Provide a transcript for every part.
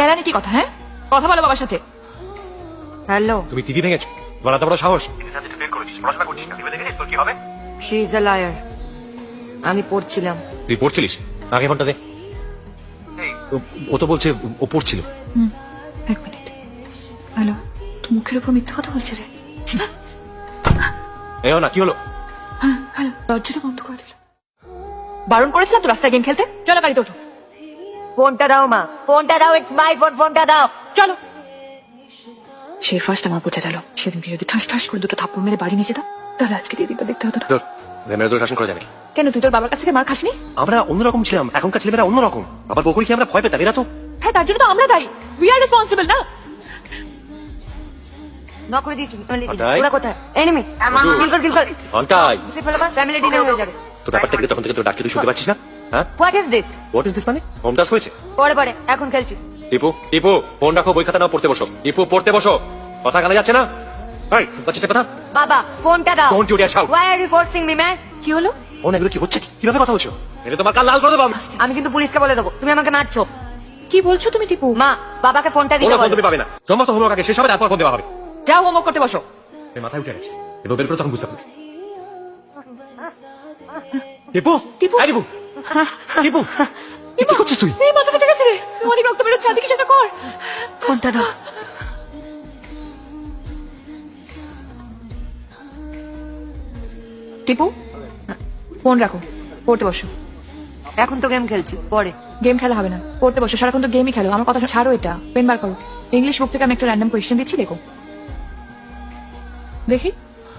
কেরানি কি কথা হ্যাঁ? কথা বলো বাবার সাথে। হ্যালো। তুমি টিভি ভেঙেছো। তোমার এত বড় সাহস। শি ইজ আ লায়ার আমি পড়ছিলাম। তুই পড়ছিলিস? আগে ফোনটা দে। ও- ও তো বলছে ও পড়ছিল। এক মিনিট। হ্যালো তুই মুখের উপর মিথ্যা কথা বলছে রে। এও না কি হলো? হ্যাঁ হ্যালো দরজাটা বন্ধ করে দিল। বারণ করেছিলাম তো রাস্তায় গেম খেলতে? চলো গাড়িতে ওঠো। ফোনটা দাও মা। ফোনটা দাও ইটস মাই ফোন ফোনটা দাও। চলো। সে ফার্স্ট আমার বোঝা গেল। সেদিনকে যদি ঠাস ঠাস করে দুটো থাপ্পড় মেরে বাড়ি নিয়ে যেতাম তাহলে আজকে দিদিটা দেখতে হতো না। তোর শাসন করা যাবে কেন তুই তোর বাবার কাছ থেকে মার খাসনি? আমরা অন্যরকম ছিলাম। এখনকার ছেলেমেয়েরা অন্যরকম। আবার বকুল কি আমরা ভয় পেতাম? এরা তো হ্যাঁ তার জন্য তো আমরা দায়ী। উই আর রেসপন্সিবল না? হয়ে তোর ব্যাপারটা তখন থেকে তোর ডাক্তার তুই শুনতে পাচ্ছিস না? হ্যাঁ? What is this what is this মানে? হোম টাস্ক হয়েছে? পরে পরে এখন খেলছি। টিপু টিপু ফোন রাখো বই খাতা নাও পড়তে বসো। টিপু পড়তে বসো। কথা কানে যাচ্ছে না? এই কথা? বাবা ফোনটা দাও। Dare shout. Why are you forcing me man? কি হলো? ও না এগুলো কি হচ্ছে কীভাবে কথা বলছো? এটা তোমার কাল লাল করে দেবো আমি। কিন্তু পুলিশকে বলে দেবো। তুমি আমাকে মারছো। কি বলছো তুমি টিপু? মা বাবাকে ফোনটা দিতে বলো। তুমি পাবে না। সমস্ত হোমওয়ার্ক আগে শেষ হবে তারপর ফোন দেওয়া হবে। যাও হোমওয়ার্ক করতে বসো। মাথায় উঠে গেছে। এবার বের করে তখন বুঝতে পারবে। টিপু টিপু। এই কি করছিস তুই? এই মাথা ফেটে গেছে রে? অনেক রক্ত বেরোচ্ছে আদি কিছু একটা কর। ফোনটা দাও। টিপু ফোন রাখো পড়তে বসো। এখন তো গেম খেলছি পরে গেম খেলা হবে না পড়তে বসো সারাক্ষণ তো গেমই খেলো। আমার কথা। ছাড়ো এটা পেন বার করো। ইংলিশ বুক থেকে আমি একটা র্যান্ডম কোয়েশ্চেন দিচ্ছি দেখো। দেখি।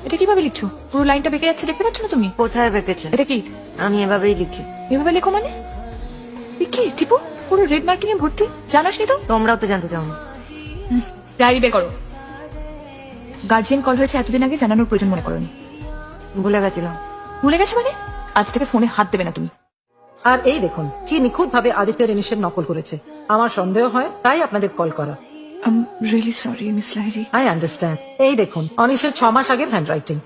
এটা কীভাবে লিখছো? পুরো লাইনটা বেঁকে যাচ্ছে দেখতে পাচ্ছ না তুমি? কোথায় বেঁকেছে? এটা কি? আমি এভাবেই লিখি। এভাবে লেখো মানে? কি টিপু? পুরো রেড মার্কিং এ ভর্তি? জানাস নি তো? তোমরাও তো জানতে চাও না। ডায়েরি বে করো। গার্জিয়ান কল হয়েছে এতদিন আগে জানানোর প্রয়োজন মনে করনি ভুলে গেছিলাম। ভুলে গেছো মানে? আজ থেকে ফোনে হাত দেবে না তুমি। আর এই দেখুন কি নিখুঁত ভাবে আদিত্য রেনিশের নকল করেছে। আমার সন্দেহ হয় তাই আপনাদের কল করা। I'm really sorry miss Lahiri I understand এই দেখুন অনিশের ছ মাস আগের হ্যান্ড রাইটিং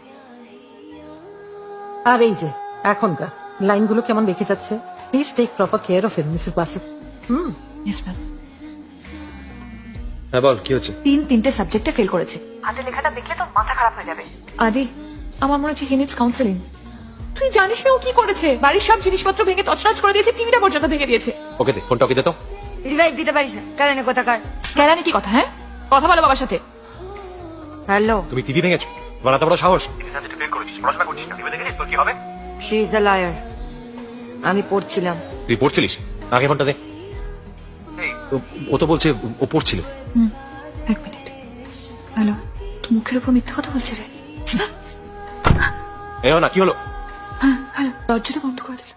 আর এই যে এখনকার লাইনগুলো কেমন বেঁকে যাচ্ছে? Please take proper care of it Mrs Basu hmm. Yes ma'am হ্যাঁ বল কি হচ্ছে? তিন তিনটে সাবজেক্টে ফেল করেছে। হাতে লেখাটা দেখলে তো মাথা খারাপ হয়ে যাবে। আদি আমার মনে হচ্ছে হি নিডস কাউন্সেলিং তুই জানিস না ও কি করেছে? বাড়ির সব জিনিসপত্র ভেঙে তছনছ করে দিয়েছে টিভিটা পর্যন্ত ভেঙে দিয়েছে। ওকে দে ফোনটা ওকে দে তো। রিভাইভ দিতে পারিস না। কারণে কোথাকার কেরানি কি কথা হ্যাঁ? কথা বলো বাবার সাথে। হ্যালো। তুমি টিভি ভেঙেছো তোমার এত বড় সাহস। শি ইজ আ লায়ার আমি পড়ছিলাম। তুই পড়ছিলিস? আগে ফোনটা দে। ও- ও তো বলছে ও পড়ছিল। এক মিনিট। হ্যালো তুই মুখের উপর মিথ্যা কথা বলছে রে। এও না কি হলো? হ্যাঁ হ্যালো দরজাটা বন্ধ করে দিল।